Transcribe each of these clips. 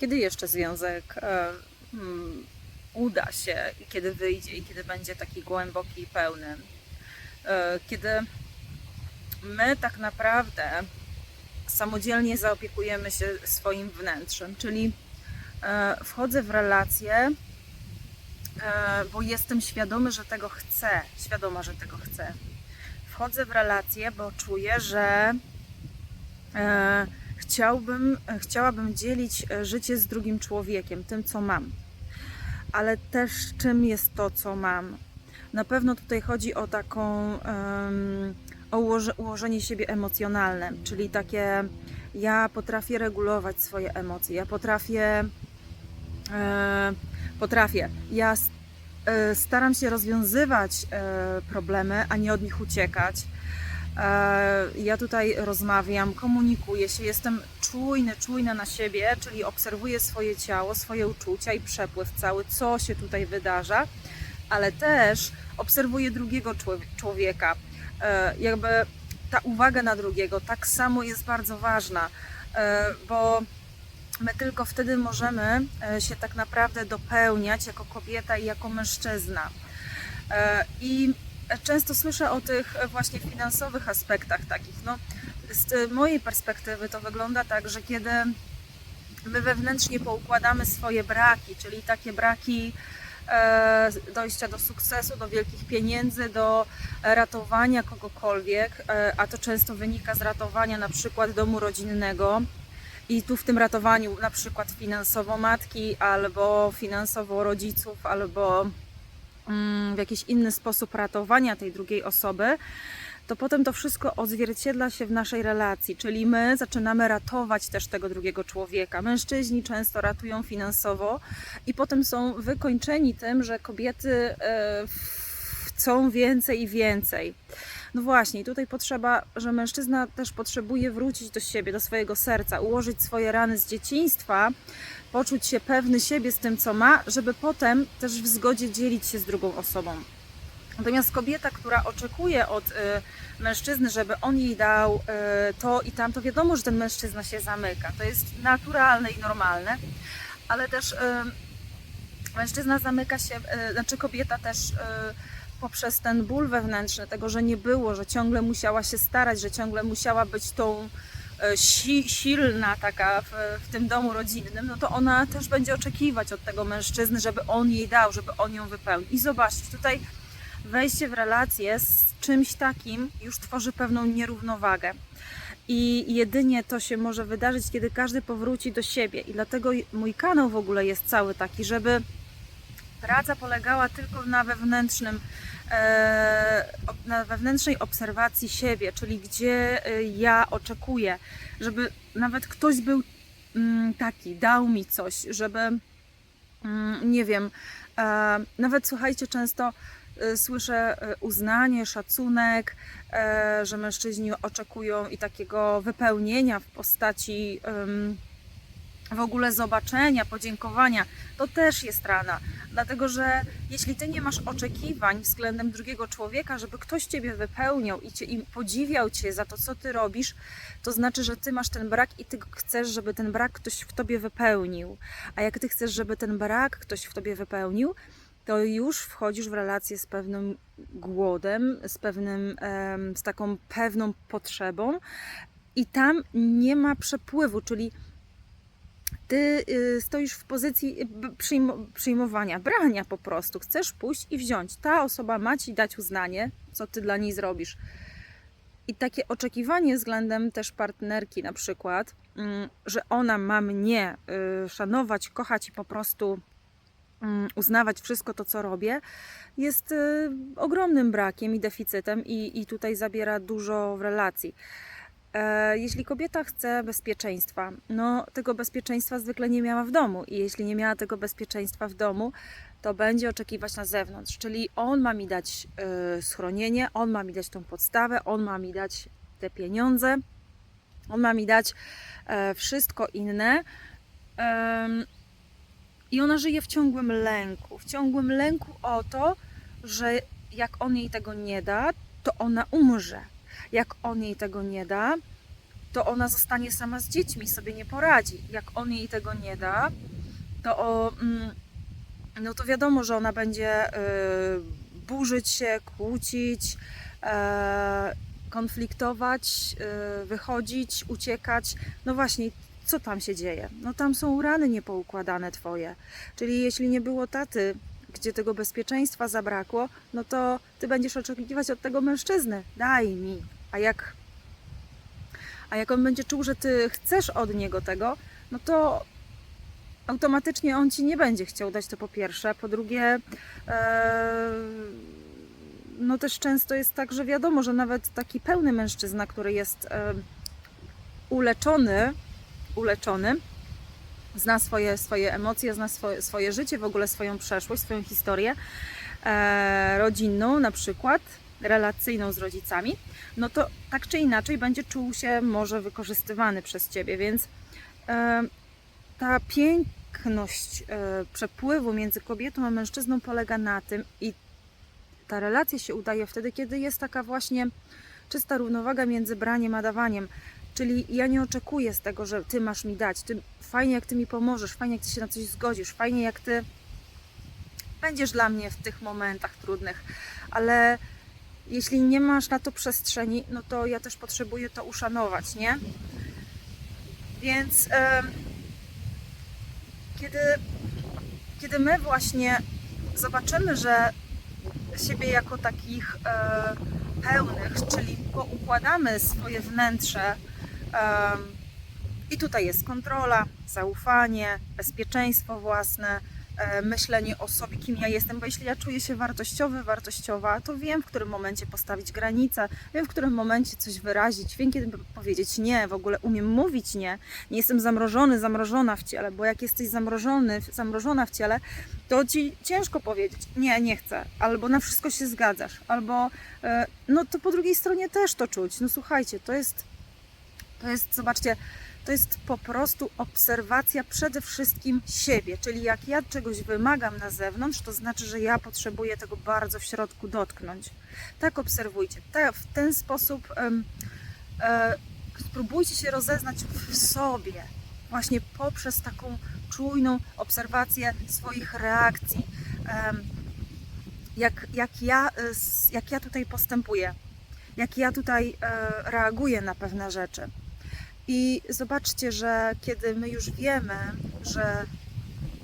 kiedy jeszcze związek e, mm, uda się i kiedy wyjdzie i kiedy będzie taki głęboki i pełny. E, Kiedy my tak naprawdę samodzielnie zaopiekujemy się swoim wnętrzem, czyli e, wchodzę w relację, e, bo jestem świadomy, że tego chcę, świadoma, że tego chcę. Wchodzę w relację, bo czuję, że chciałbym, e, chciałabym dzielić e, życie z drugim człowiekiem, tym co mam, ale też czym jest to, co mam. Na pewno tutaj chodzi o taką, o ułoże, ułożenie siebie emocjonalne, czyli takie, ja potrafię regulować swoje emocje, ja potrafię, e, potrafię, ja staram się rozwiązywać problemy, a nie od nich uciekać. E, Ja tutaj rozmawiam, komunikuję się, jestem czujny, czujna na siebie, czyli obserwuję swoje ciało, swoje uczucia i przepływ cały, co się tutaj wydarza, ale też obserwuję drugiego człowie- człowieka. E, Jakby ta uwaga na drugiego tak samo jest bardzo ważna, e, bo my tylko wtedy możemy się tak naprawdę dopełniać jako kobieta i jako mężczyzna. I często słyszę o tych właśnie finansowych aspektach takich. No, z mojej perspektywy to wygląda tak, że kiedy my wewnętrznie poukładamy swoje braki, czyli takie braki e, dojścia do sukcesu, do wielkich pieniędzy, do ratowania kogokolwiek, e, a to często wynika z ratowania na przykład domu rodzinnego. I tu w tym ratowaniu na przykład finansowo matki, albo finansowo rodziców, albo w jakiś inny sposób ratowania tej drugiej osoby, to potem to wszystko odzwierciedla się w naszej relacji, czyli my zaczynamy ratować też tego drugiego człowieka. Mężczyźni często ratują finansowo i potem są wykończeni tym, że kobiety e, chcą więcej i więcej. No właśnie, tutaj potrzeba, że mężczyzna też potrzebuje wrócić do siebie, do swojego serca, ułożyć swoje rany z dzieciństwa, poczuć się pewny siebie z tym, co ma, żeby potem też w zgodzie dzielić się z drugą osobą. Natomiast kobieta, która oczekuje od y, mężczyzny, żeby on jej dał y, to i tamto, wiadomo, że ten mężczyzna się zamyka. To jest naturalne i normalne, ale też y, mężczyzna zamyka się, y, znaczy kobieta też y, poprzez ten ból wewnętrzny, tego, że nie było, że ciągle musiała się starać, że ciągle musiała być tą e, si silna taka w, w tym domu rodzinnym, no to ona też będzie oczekiwać od tego mężczyzny, żeby on jej dał, żeby on ją wypełnił. I zobaczcie, tutaj wejście w relację z czymś takim już tworzy pewną nierównowagę. I jedynie to się może wydarzyć, kiedy każdy powróci do siebie. I dlatego mój kanał w ogóle jest cały taki, żeby praca polegała tylko na wewnętrznym, e, na wewnętrznej obserwacji siebie, czyli gdzie e, ja oczekuję, żeby nawet ktoś był mm, taki, dał mi coś, żeby mm, nie wiem, e, nawet słuchajcie, często słyszę uznanie, szacunek, że mężczyźni oczekują i takiego wypełnienia w postaci w ogóle zobaczenia, podziękowania, to też jest rana. Dlatego, że jeśli ty nie masz oczekiwań względem drugiego człowieka, żeby ktoś ciebie wypełniał i, cię, i podziwiał cię za to, co ty robisz, to znaczy, że ty masz ten brak i ty chcesz, żeby ten brak ktoś w tobie wypełnił. A jak ty chcesz, żeby ten brak ktoś w tobie wypełnił, to już wchodzisz w relację z pewnym głodem, z pewnym, z taką pewną potrzebą i tam nie ma przepływu, czyli ty y, stoisz w pozycji y, przyjmowania, brania po prostu. Chcesz pójść i wziąć. Ta osoba ma ci dać uznanie, co ty dla niej zrobisz. I takie oczekiwanie względem też partnerki, na przykład, mm, że ona ma mnie y, szanować, kochać i po prostu mm, uznawać wszystko to, co robię, jest ogromnym brakiem i deficytem, i, i tutaj zabiera dużo w relacji. E, Jeśli kobieta chce bezpieczeństwa, no tego bezpieczeństwa zwykle nie miała w domu i jeśli nie miała tego bezpieczeństwa w domu, to będzie oczekiwać na zewnątrz, czyli on ma mi dać e, schronienie, on ma mi dać tą podstawę, on ma mi dać te pieniądze, on ma mi dać e, wszystko inne. I ona żyje w ciągłym lęku, w ciągłym lęku o to, że jak on jej tego nie da, to ona umrze. Jak on jej tego nie da, to ona zostanie sama z dziećmi, sobie nie poradzi. Jak on jej tego nie da, to o, mm, no to wiadomo, że ona będzie y, burzyć się, kłócić, e, konfliktować, y, wychodzić, uciekać. No właśnie, co tam się dzieje? No tam są rany niepoukładane twoje. Czyli jeśli nie było taty, gdzie tego bezpieczeństwa zabrakło, no to ty będziesz oczekiwać od tego mężczyzny. Daj mi. A jak, a jak on będzie czuł, że ty chcesz od niego tego, no to automatycznie on ci nie będzie chciał dać to po pierwsze. Po drugie, e, no też często jest tak, że wiadomo, że nawet taki pełny mężczyzna, który jest e, uleczony, uleczony, zna swoje, swoje emocje, zna swoje, swoje życie, w ogóle swoją przeszłość, swoją historię e, rodzinną na przykład, relacyjną z rodzicami, no to tak czy inaczej będzie czuł się może wykorzystywany przez Ciebie, więc e, ta piękność e, przepływu między kobietą a mężczyzną polega na tym i ta relacja się udaje wtedy, kiedy jest taka właśnie czysta równowaga między braniem a dawaniem. Czyli ja nie oczekuję z tego, że ty masz mi dać. Ty, fajnie, jak ty mi pomożesz, fajnie, jak ty się na coś zgodzisz, fajnie, jak ty będziesz dla mnie w tych momentach trudnych, ale jeśli nie masz na to przestrzeni, no to ja też potrzebuję to uszanować, nie? Więc em, kiedy, kiedy my właśnie zobaczymy, że siebie jako takich e, pełnych, czyli poukładamy swoje wnętrze i tutaj jest kontrola, zaufanie, bezpieczeństwo własne, e, myślenie o sobie, kim ja jestem, bo jeśli ja czuję się wartościowy, wartościowa, to wiem, w którym momencie postawić granicę, wiem, w którym momencie coś wyrazić, wiem, kiedy powiedzieć nie, w ogóle umiem mówić nie, nie jestem zamrożony, zamrożona w ciele, bo jak jesteś zamrożony, zamrożona w ciele, to ci ciężko powiedzieć nie, nie chcę, albo na wszystko się zgadzasz, albo e, no to po drugiej stronie też to czuć. No słuchajcie, to jest, to jest, zobaczcie, to jest po prostu obserwacja przede wszystkim siebie. Czyli jak ja czegoś wymagam na zewnątrz, to znaczy, że ja potrzebuję tego bardzo w środku dotknąć. Tak obserwujcie. W ten sposób em, e, spróbujcie się rozeznać w sobie, właśnie poprzez taką czujną obserwację swoich reakcji. Em, jak, jak, ja, s- jak ja tutaj postępuję, jak ja tutaj e, reaguję na pewne rzeczy. I zobaczcie, że kiedy my już wiemy, że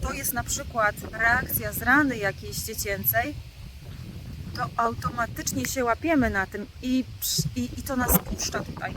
to jest na przykład reakcja z rany jakiejś dziecięcej, to automatycznie się łapiemy na tym i, i, i to nas puszcza tutaj.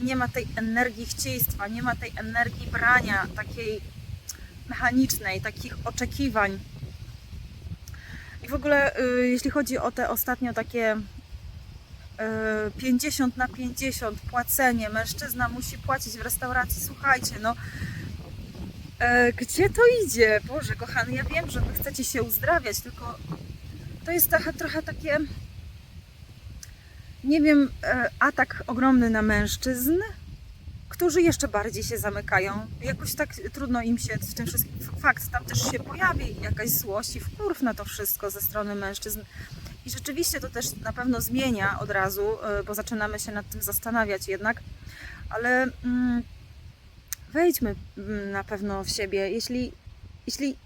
I nie ma tej energii chcieństwa, nie ma tej energii brania takiej mechanicznej, takich oczekiwań. I w ogóle, y, jeśli chodzi o te ostatnio takie 50 na 50 płacenie, mężczyzna musi płacić w restauracji, słuchajcie, no e, gdzie to idzie? Boże, kochany, ja wiem, że wy chcecie się uzdrawiać, tylko to jest trochę, trochę takie, nie wiem, e, atak ogromny na mężczyzn, którzy jeszcze bardziej się zamykają. Jakoś tak trudno im się w tym wszystkim. Fakt, tam też się pojawi jakaś złość i wpływ na to wszystko ze strony mężczyzn. I rzeczywiście to też na pewno zmienia od razu, y, bo zaczynamy się nad tym zastanawiać jednak, ale mm, wejdźmy mm, na pewno w siebie. Jeśli, jeśli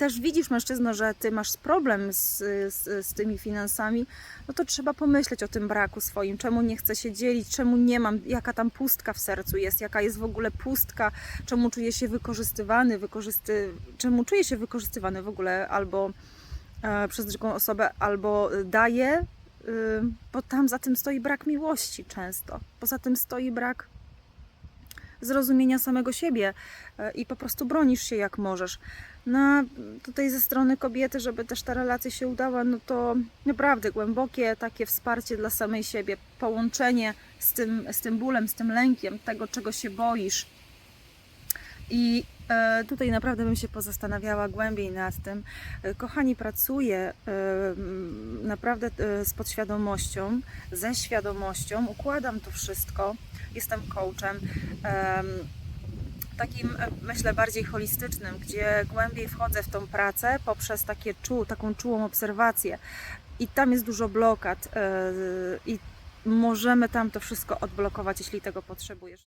też widzisz mężczyzno, że ty masz problem z, z, z tymi finansami, no to trzeba pomyśleć o tym braku swoim, czemu nie chcę się dzielić, czemu nie mam, jaka tam pustka w sercu jest, jaka jest w ogóle pustka, czemu czuję się wykorzystywany, wykorzysty, czemu czuję się wykorzystywany w ogóle? Albo e, przez drugą osobę, albo daję, y, bo tam za tym stoi brak miłości często, poza tym stoi brak zrozumienia samego siebie e, i po prostu bronisz się jak możesz. No tutaj ze strony kobiety, żeby też ta relacja się udała, no to naprawdę głębokie takie wsparcie dla samej siebie, połączenie z tym, z tym bólem, z tym lękiem, tego czego się boisz. I e, tutaj naprawdę bym się pozastanawiała głębiej nad tym. E, Kochani, pracuję e, naprawdę e, z podświadomością, ze świadomością, układam to wszystko. Jestem coachem. em, takim, e, myślę, bardziej holistycznym, gdzie głębiej wchodzę w tą pracę poprzez takie czu, taką czułą obserwację. I tam jest dużo blokad e, i możemy tam to wszystko odblokować, jeśli tego potrzebujesz.